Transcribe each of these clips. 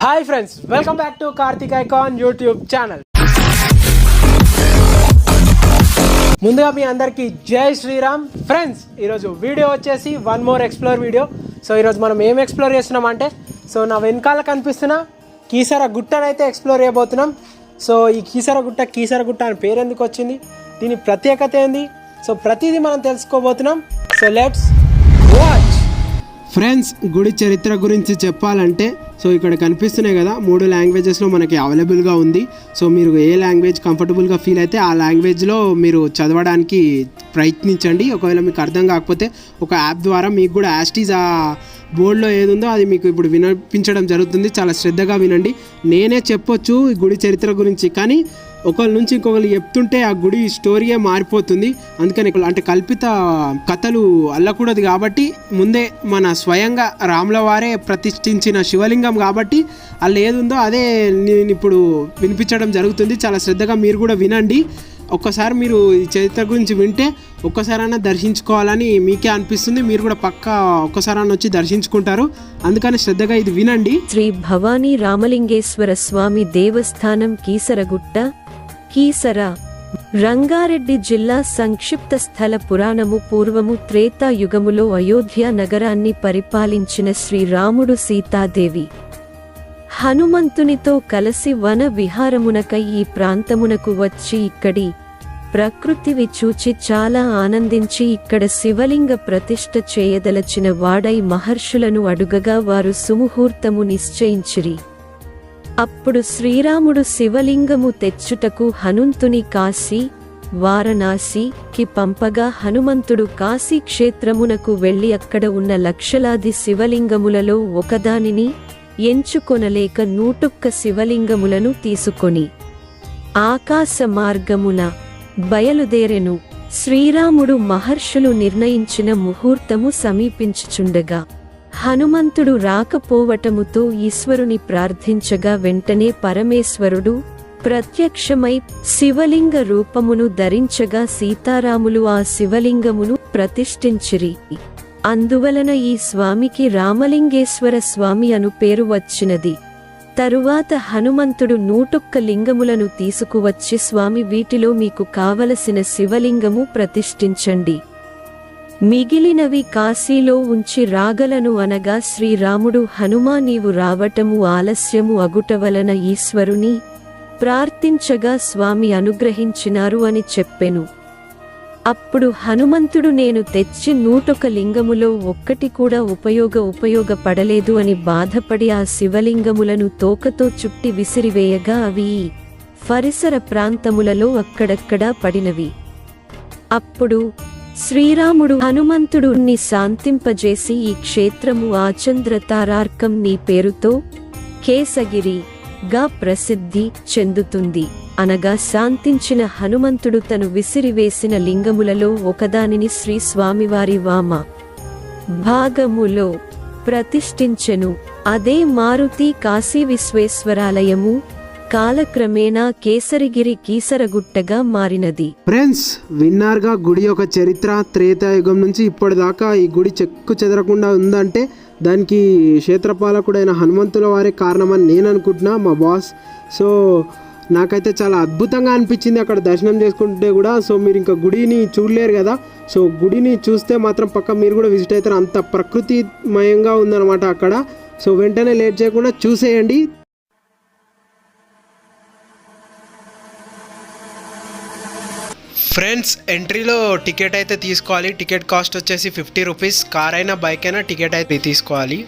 Hi friends welcome back to Karthik icon YouTube channel ముందుగా మీ అందరికీ జై శ్రీరామ్. ఫ్రెండ్స్ ఈరోజు వీడియో వచ్చేసి one more explore video so ఈరోజు మనం ఏం ఎక్స్ప్లోర్ చేస్తున్నాం అంటే సో నా వెనకాల కనిపిస్తున్న కీసర గుట్టనైతే ఎక్స్ప్లోర్ చేయబోతున్నాం. సో ఈ కీసర గుట్ట కీసర గుట్ట అని పేరు ఎందుకు వచ్చింది? దీని ప్రత్యేకత ఏంది? సో ప్రతిదీ మనం తెలుసుకోబోతున్నాం. సో లెట్స్ వాచ్ ఫ్రెండ్స్ గుడి చరిత్ర గురించి చెప్పాలంటే సో ఇక్కడ కనిపిస్తున్నాయి కదా మూడు లాంగ్వేజెస్లో మనకి అవైలబుల్గా ఉంది. సో మీరు ఏ లాంగ్వేజ్ కంఫర్టబుల్గా ఫీల్ అయితే ఆ లాంగ్వేజ్లో మీరు చదవడానికి ప్రయత్నించండి. ఒకవేళ మీకు అర్థం కాకపోతే ఒక యాప్ ద్వారా మీకు కూడా యాస్టీజ్ ఆ బోర్డులో ఏది ఉందో అది మీకు ఇప్పుడు వినిపించడం జరుగుతుంది. చాలా శ్రద్ధగా వినండి. నేనే చెప్పొచ్చు ఈ గుడి చరిత్ర గురించి కానీ ఒకరి నుంచి ఇంకొకరు చెప్తుంటే ఆ గుడి స్టోరీయే మారిపోతుంది. అందుకని అంటే కల్పిత కథలు అల్లకూడదు కాబట్టి ముందే మన స్వయంగా రాముల వారే ప్రతిష్ఠించిన శివలింగం కాబట్టి అల్ల ఏదుందో అదే నేను ఇప్పుడు వినిపించడం జరుగుతుంది. చాలా శ్రద్ధగా మీరు కూడా వినండి. ఒక్కసారి మీరు ఈ చరిత్ర గురించి వింటే ఒక్కసారైనా దర్శించుకోవాలని మీకే అనిపిస్తుంది. మీరు కూడా పక్క ఒక్కసారైనా వచ్చి దర్శించుకుంటారు. అందుకని శ్రద్ధగా ఇది వినండి. శ్రీ భవానీ రామలింగేశ్వర స్వామి దేవస్థానం కీసరగుట్ట కీసర రంగారెడ్డి జిల్లా సంక్షిప్త స్థల పురాణము పూర్వము త్రేతాయుగములో అయోధ్య నగరాన్ని పరిపాలించిన శ్రీరాముడు సీతాదేవి. హనుమంతునితో కలిసి వన విహారమునకై ఈ ప్రాంతమునకు వచ్చి ఇక్కడి ప్రకృతివి చూచి చాలా ఆనందించి ఇక్కడ శివలింగ ప్రతిష్ఠ చేయదలచిన వాడై మహర్షులను అడుగగా వారు సుముహూర్తము నిశ్చయించిరి. అప్పుడు శ్రీరాముడు శివలింగము తెచ్చుటకు హనుంతుని కాశీ వారణాసి కి పంపగా హనుమంతుడు కాశీ క్షేత్రమునకు వెళ్ళి అక్కడ ఉన్న లక్షలాది శివలింగములలో ఒకదానిని ఎంచుకొనలేక నూటొక్క శివలింగములను తీసుకొని ఆకాశ మార్గమున బయలుదేరెను. శ్రీరాముడు మహర్షులు నిర్ణయించిన ముహూర్తము సమీపించుచుండగా హనుమంతుడు రాకపోవటముతో ఈశ్వరుని ప్రార్థించగా వెంటనే పరమేశ్వరుడు ప్రత్యక్షమై శివలింగ రూపమును ధరించగా సీతారాములు ఆ శివలింగమును ప్రతిష్ఠించిరి. అందువలన ఈ స్వామికి రామలింగేశ్వర స్వామి అను పేరు వచ్చినది. తరువాత హనుమంతుడు నూటొక్క లింగములను తీసుకువచ్చి స్వామి వీటిలో మీకు కావలసిన శివలింగము ప్రతిష్ఠించండి. మిగిలినవి కాశీలో ఉంచి రాగలను అనగా శ్రీరాముడు హనుమా నీవు రావటము ఆలస్యము అగుట వలన ఈశ్వరుని ప్రార్థించగా స్వామి అనుగ్రహించినారు అని చెప్పెను. అప్పుడు హనుమంతుడు నేను తెచ్చి నూటొక లింగములో ఒక్కటి కూడా ఉపయోగ ఉపయోగపడలేదు అని బాధపడి ఆ శివలింగములను తోకతో చుట్టి విసిరివేయగా అవి పరిసర ప్రాంతములలో అక్కడక్కడా పడినవి. అప్పుడు శ్రీరాముడు హనుమంతుడుని శాంతింపజేసి ఈ క్షేత్రము ఆచంద్ర తారార్కం నీ పేరుతో కేసగిరి గా ప్రసిద్ధి చెందుతుంది. అనగా శాంతించిన హనుమంతుడు తను విసిరివేసిన లింగములలో ఒకదానిని శ్రీ స్వామివారి వామ భాగములో ప్రతిష్ఠించెను. అదే మారుతి కాశీ విశ్వేశ్వరాలయము కాలక్రమేణా కేసరిగిరి కీసరగుట్టగా మారినది. ఫ్రెండ్స్ విన్నారుగా గుడి యొక్క చరిత్ర త్రేతాయుగం నుంచి ఇప్పటిదాకా ఈ గుడి చెక్కు చెదరకుండా ఉందంటే దానికి క్షేత్రపాలకుడైన హనుమంతుల వారే కారణమని నేను అనుకుంటున్నా మా బాస్. సో నాకైతే చాలా అద్భుతంగా అనిపించింది అక్కడ దర్శనం చేసుకుంటే కూడా. సో మీరు ఇంకా గుడిని చూడలేరు కదా. సో గుడిని చూస్తే మాత్రం పక్క మీరు కూడా విజిట్ అవుతారు. అంత ప్రకృతిమయంగా ఉందన్నమాట అక్కడ. సో వెంటనే లేట్ చేయకుండా చూసేయండి. ఫ్రెండ్స్ ఎంట్రీలో టికెట్ అయితే తీసుకోవాలి. టికెట్ కాస్ట్ వచ్చేసి ఫిఫ్టీ రూపీస్. కార్ అయినా బైక్ అయినా టికెట్ అయితే తీసుకోవాలి.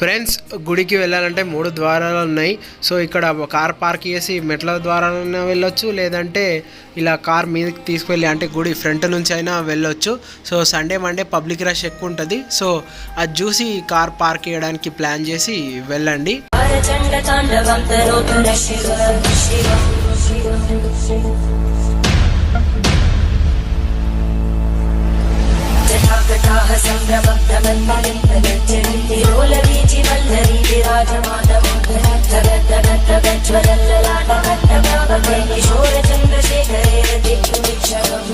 ఫ్రెండ్స్ గుడికి వెళ్ళాలంటే మూడు ద్వారాలు ఉన్నాయి. సో ఇక్కడ కార్ పార్క్ చేసి మెట్ల ద్వారా వెళ్ళొచ్చు. లేదంటే ఇలా కార్ మీదకి తీసుకువెళ్ళి అంటే గుడి ఫ్రంట్ నుంచి అయినా వెళ్ళొచ్చు. So Sunday Monday public rush ఎక్కువ ఉంటుంది. సో అది చూసి కార్ పార్క్ చేయడానికి ప్లాన్ చేసి వెళ్ళండి. ఉత్సాహ సంభ్రమగ్నమన్మలం ప్రగచ్చరిందిరోల వీచి వల్లరి విరాజమానమోదర జగద్ద గద్ద గజ్వలల్లలాట గద్ద భావ కైకిశోర చంద్రశేఖరే దిక్కు విక్షణం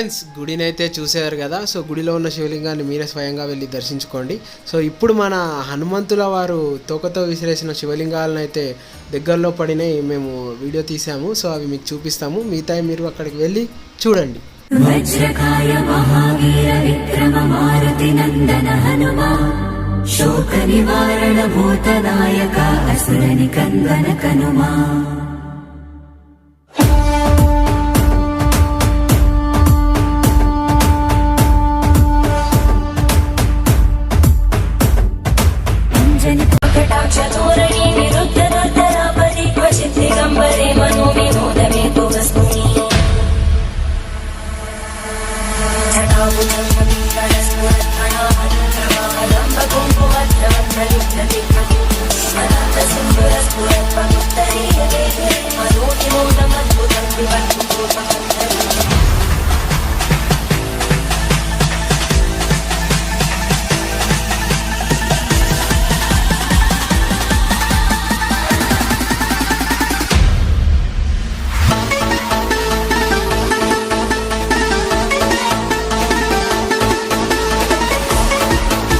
ఫ్రెండ్స్ గుడిని అయితే చూసేవారు కదా సో గుడిలో ఉన్న శివలింగాన్ని మీరే స్వయంగా వెళ్ళి దర్శించుకోండి. సో ఇప్పుడు మన హనుమంతుల వారు తోకతో విసిరేసిన శివలింగాలను అయితే దగ్గరలో పడినాయి మేము వీడియో తీసాము సో అవి మీకు చూపిస్తాము. మిగతా మీరు అక్కడికి వెళ్ళి చూడండి. శోక నివారణ అసురని కందన కనుమా.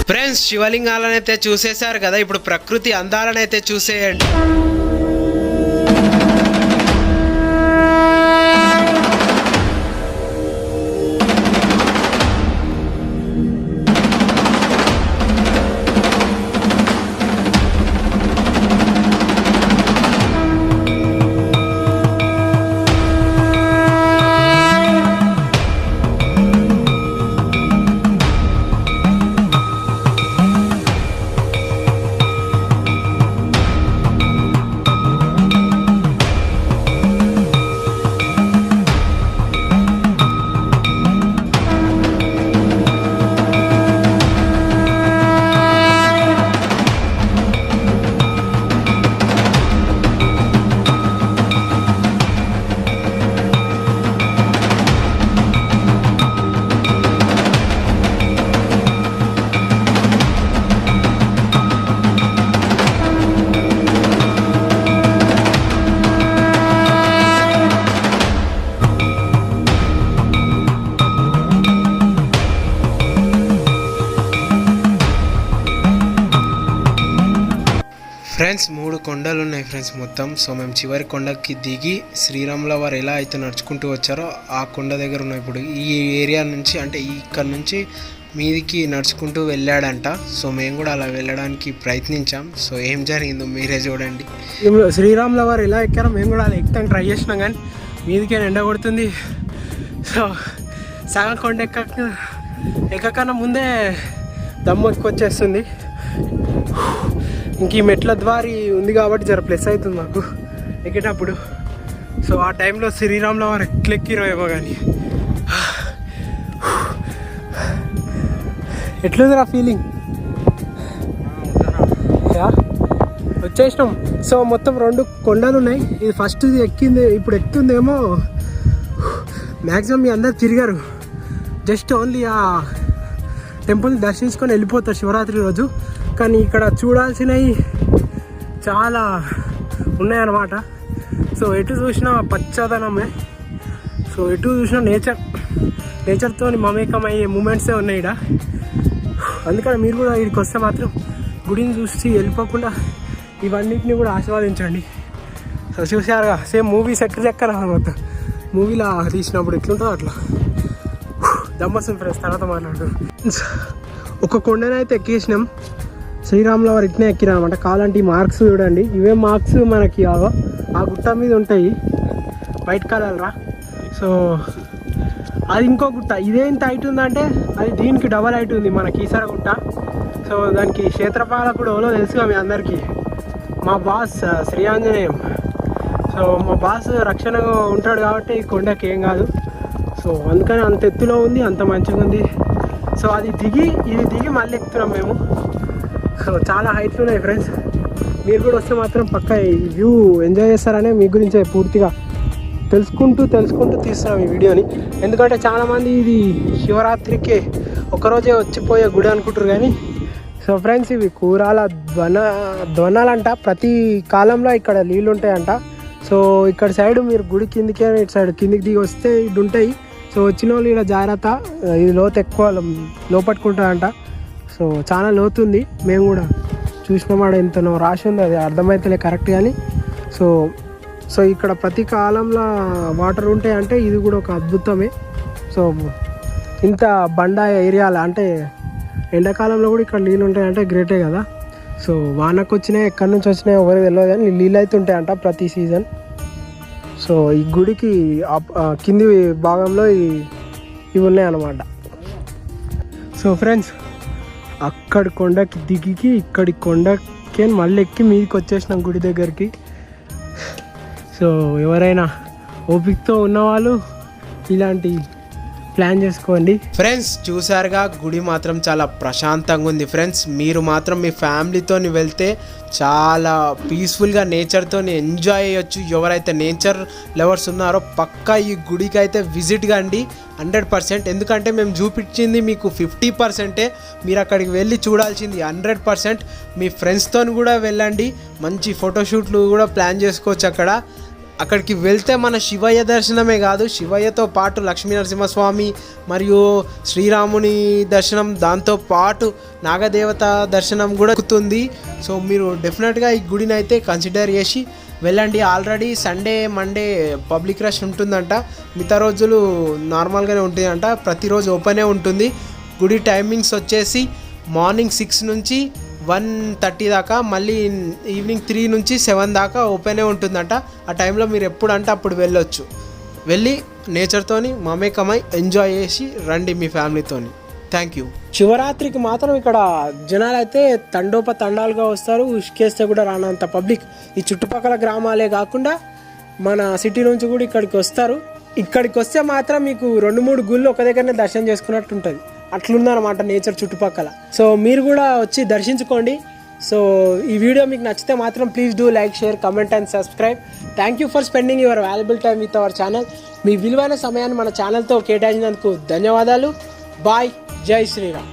ఫ్రెండ్స్ శివలింగాలనైతే చూసేశారు కదా ఇప్పుడు ప్రకృతి అందాలనైతే చూసేయండి. ఫ్రెండ్స్ మొత్తం. సో మేము చివరి కొండకి దిగి శ్రీరాముల వారు ఎలా అయితే నడుచుకుంటూ వచ్చారో ఆ కొండ దగ్గర ఉన్న ఇప్పుడు ఈ ఏరియా నుంచి అంటే ఇక్కడ నుంచి మీదికి నడుచుకుంటూ వెళ్ళాడంట. సో మేము కూడా అలా వెళ్ళడానికి ప్రయత్నించాం. సో ఏం జరిగిందో మీరే చూడండి. శ్రీరాముల వారు ఎలా ఎక్కారో మేము కూడా అలా ఎక్కుతాం ట్రై చేసినాం కానీ మీదికే ఎండ కొడుతుంది. సో సగం కొండ ఎక్క ఎక్కకన్నా ముందే దమ్ము వచ్చేస్తుంది ఇంక ఈ మెట్ల ద్వారి ఉంది కాబట్టి జర ప్లస్ అవుతుంది మాకు. ఎక్కేటప్పుడు. సో ఆ టైంలో శ్రీరామ్లో వారు ఎట్లెక్కిరో ఏమో కానీ ఎట్లుంది రా ఫీలింగ్ వచ్చేసినాం. సో మొత్తం రెండు కొండలు ఉన్నాయి ఇది ఫస్ట్ ఇది ఎక్కింది ఇప్పుడు ఎక్కుతుందేమో. మ్యాక్సిమం మీ అందరు తిరిగారు. జస్ట్ ఓన్లీ ఆ టెంపుల్ని దర్శించుకొని వెళ్ళిపోతారు శివరాత్రి రోజు. కానీ ఇక్కడ చూడాల్సినవి చాలా ఉన్నాయన్నమాట. సో ఎటు చూసినా పచ్చదనమే. సో ఎటు చూసినా నేచర్ నేచర్తో మమేకం అయ్యే మూమెంట్సే ఉన్నాయి ఇక్కడ అందుకని మీరు కూడా ఇక్కడికి వస్తే మాత్రం గుడిని చూసి వెళ్ళిపోకుండా ఇవన్నిటిని కూడా ఆస్వాదించండి. సో చూసారుగా సేమ్ మూవీ సెట్ లెక్కన మొత్తం మూవీలో తీసినప్పుడు ఎట్లుంటుందో అట్లా. దమ్మసం ఫ్రెండ్స్ తర్వాత మాట్లాడు ఒక కొండనైతే ఎక్కేసినాం. శ్రీరాముల వారు ఇట్నే ఎక్కిరా అనమాట కావాలంటే మార్క్స్ చూడండి. ఇవే మార్క్స్ మనకి ఆ గుట్ట మీద ఉంటాయి. వైట్ కలర్ రా. సో అది ఇంకో గుట్ట. ఇదేంత హైట్ ఉందంటే అది దీనికి డబల్ హైట్ ఉంది మన కీసర గుట్ట. సో దానికి క్షేత్రపాలకుడు ఎవరో తెలుసుగా మీ అందరికీ. మా బాస్ శ్రీ ఆంజనేయం. సో మా బాస్ రక్షణగా ఉంటాడు కాబట్టి ఈ కొండకి ఏం కాదు. సో అందుకని అంత ఎత్తులో ఉంది అంత మంచిగా ఉంది. సో అది దిగి ఇది దిగి మళ్ళీ ఎక్కుతున్నాం మేము. సో చాలా హైట్లు ఉన్నాయి ఫ్రెండ్స్ మీరు కూడా వస్తే మాత్రం పక్క వ్యూ ఎంజాయ్ చేస్తారనే మీ గురించే పూర్తిగా తెలుసుకుంటూ తెలుసుకుంటూ తీస్తున్నాం ఈ వీడియోని. ఎందుకంటే చాలామంది ఇది శివరాత్రికి ఒకరోజే వచ్చిపోయే గుడి అనుకుంటారు కానీ సో ఫ్రెండ్స్ ఇవి కూరాల ధ్వన ధ్వనాలంట. ప్రతి కాలంలో ఇక్కడ నీళ్ళు ఉంటాయంట సో ఇక్కడ సైడ్ మీరు గుడి కిందికి ఇటు సైడ్ కిందికి దిగి వస్తే ఇటు ఉంటాయి సో వచ్చిన వాళ్ళు ఇక్కడ జాగ్రత్త ఇది లోతు ఎక్కువ లోపట్టుకుంటారంట. సో చాలా లోతుంది. మేము కూడా చూసినామాట ఎంతనో రాసి ఉంది అది అర్థమైతలే కరెక్ట్ కానీ సో సో ఇక్కడ ప్రతి కాలంలో వాటర్ ఉంటాయంటే ఇది కూడా ఒక అద్భుతమే. సో ఇంత బండ ఏరియాలో అంటే ఎండాకాలంలో కూడా ఇక్కడ నీళ్ళు ఉంటాయంటే గ్రేటే కదా. సో వానకు వచ్చినాయి ఎక్కడి నుంచి వచ్చినాయి ఎవరికి తెలియదు కానీ నీళ్ళు అయితే ఉంటాయంట ప్రతి సీజన్. సో ఈ గుడికి కింది భాగంలో ఇవి ఉన్నాయన్నమాట. సో ఫ్రెండ్స్ అక్కడి కొండకి దిగికి ఇక్కడి కొండకి మళ్ళీ ఎక్కి మీదకి వచ్చేసినాం గుడి దగ్గరికి. సో ఎవరైనా ఓపికతో ఉన్నవాళ్ళు ఇలాంటి ప్లాన్ చేసుకోండి. ఫ్రెండ్స్ చూసారుగా గుడి మాత్రం చాలా ప్రశాంతంగా ఉంది. ఫ్రెండ్స్ మీరు మాత్రం మీ ఫ్యామిలీతో వెళ్తే చాలా పీస్ఫుల్గా నేచర్తోని ఎంజాయ్ చేయొచ్చు. ఎవరైతే నేచర్ లవర్స్ ఉన్నారో పక్కా ఈ గుడికి అయితే విజిట్ కండి హండ్రెడ్ పర్సెంట్ ఎందుకంటే మేము చూపించింది మీకు ఫిఫ్టీ పర్సెంటే మీరు అక్కడికి వెళ్ళి చూడాల్సింది హండ్రెడ్ పర్సెంట్ మీ ఫ్రెండ్స్తో కూడా వెళ్ళండి. మంచి ఫోటోషూట్లు కూడా ప్లాన్ చేసుకోవచ్చు అక్కడ. అక్కడికి వెళ్తే మన శివయ్య దర్శనమే కాదు శివయ్యతో పాటు లక్ష్మీ నరసింహస్వామి మరియు శ్రీరాముని దర్శనం దాంతో పాటు నాగదేవత దర్శనం కూడా ఎక్కుతుంది సో మీరు డెఫినెట్గా ఈ గుడిని అయితే కన్సిడర్ చేసి వెళ్ళండి. Already Sunday Monday public rush ఉంటుందంట. మిగతా రోజులు నార్మల్గానే ఉంటుందంట. ప్రతిరోజు ఓపెనే ఉంటుంది. గుడి టైమింగ్స్ వచ్చేసి మార్నింగ్ సిక్స్ నుంచి వన్ థర్టీ దాకా మళ్ళీ ఈవినింగ్ త్రీ నుంచి సెవెన్ దాకా ఓపెనే ఉంటుందంట. ఆ టైంలో మీరు ఎప్పుడు అంటే అప్పుడు వెళ్ళొచ్చు. వెళ్ళి నేచర్తోని మమేకమై ఎంజాయ్ చేసి రండి మీ ఫ్యామిలీతోని థ్యాంక్ యూ శివరాత్రికి మాత్రం ఇక్కడ జనాలు అయితే తండోప తండాలుగా వస్తారు. ఉష్కేస్తే కూడా రానంత పబ్లిక్. ఈ చుట్టుపక్కల గ్రామాలే కాకుండా మన సిటీ నుంచి కూడా ఇక్కడికి వస్తారు. ఇక్కడికి వస్తే మాత్రం మీకు రెండు మూడు గుళ్ళు ఒక దగ్గరనే దర్శనం చేసుకున్నట్టు ఉంటుంది. అట్లుందనమాట నేచర్ చుట్టుపక్కల. సో మీరు కూడా వచ్చి దర్శించుకోండి. సో ఈ వీడియో మీకు నచ్చితే మాత్రం please do like share comment and subscribe thank you for spending your valuable time with our channel మీ విలువైన సమయాన్ని మన ఛానల్తో కేటాయించినందుకు ధన్యవాదాలు. బాయ్ జై శ్రీరామ్